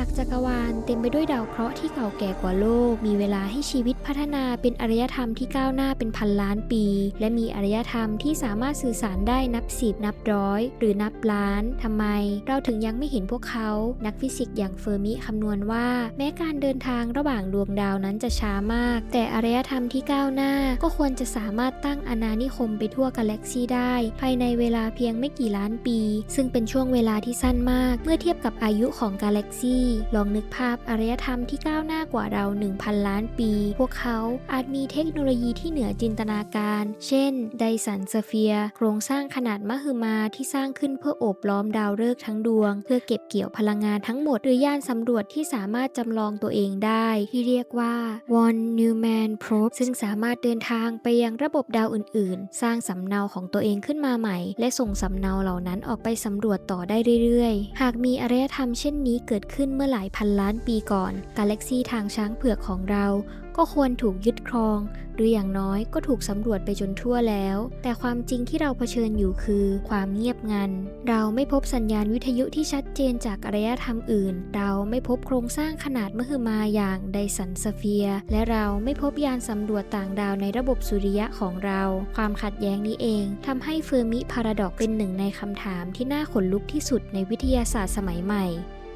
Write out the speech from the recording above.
ากจักรวาลเต็มไปด้วยดาวเคราะห์ที่เก่าแก่กว่าโลก มีเวลาให้ชีวิตพัฒนาเป็นอารยธรรมที่ก้าวหน้าเป็นพันล้านปี และมีอารยธรรมที่สามารถสื่อสารได้นับสิบนับร้อย หรือนับล้านทำไม เราถึงยังไม่เห็นพวกเขา นักฟิสิกส์อย่างเฟอร์มิคำนวณว่า แม้การเดินทางระหว่างดวงดาวนั้นจะช้ามาก แต่อารยธรรมที่ก้าวหน้า ก็ควรจะสามารถตั้งอาณานิคมไปทั่วกาแล็กซีได้ ภายในเวลาเพียงไม่กี่ล้านปี ซึ่งเป็นช่วงเวลาที่สั้นมาก เมื่อเทียบกับอายุของกาแล็กซีลองนึกภาพอารยธรรมที่ก้าวหน้ากว่าเรา 1,000 ล้านปี พวกเขาอาจมีเทคโนโลยีที่เหนือจินตนาการ เช่น ไดสันสเฟียโครงสร้างขนาดมหึมาที่สร้างขึ้นเพื่อโอบล้อมดาวฤกษ์ทั้งดวง เพื่อเก็บเกี่ยวพลังงานทั้งหมด หรือยานสำรวจที่สามารถจำลองตัวเองได้ ที่เรียกว่า Von Neumann Probe ซึ่งสามารถเดินทางไปยังระบบดาวอื่น ๆ สร้างสำเนาของตัวเองขึ้นมาใหม่ และส่งสำเนาเหล่านั้นออกไปสำรวจต่อได้เรื่อยๆ หากมีอารยธรรมเช่นนี้เกิดขึ้นเมื่อหลายพันล้านปีก่อน กาแล็กซีทางช้างเผือกของเรา ก็ควรถูกยึดครอง หรืออย่างน้อยก็ถูกสำรวจไปจนทั่วแล้ว แต่ความจริงที่เราเผชิญอยู่คือความเงียบงัน เราไม่พบสัญญาณวิทยุที่ชัดเจนจากอารยธรรมอื่น เราไม่พบโครงสร้างขนาดมหึมาอย่างไดสันสเฟียร์และเราไม่พบยานสำรวจต่างดาวในระบบสุริยะของเรา ความขัดแย้งนี้เองทำให้เฟอร์มิพาราดอกเป็นหนึ่งในคำถามที่น่าขนลุกที่สุดในวิทยาศาสตร์สมัยใหม่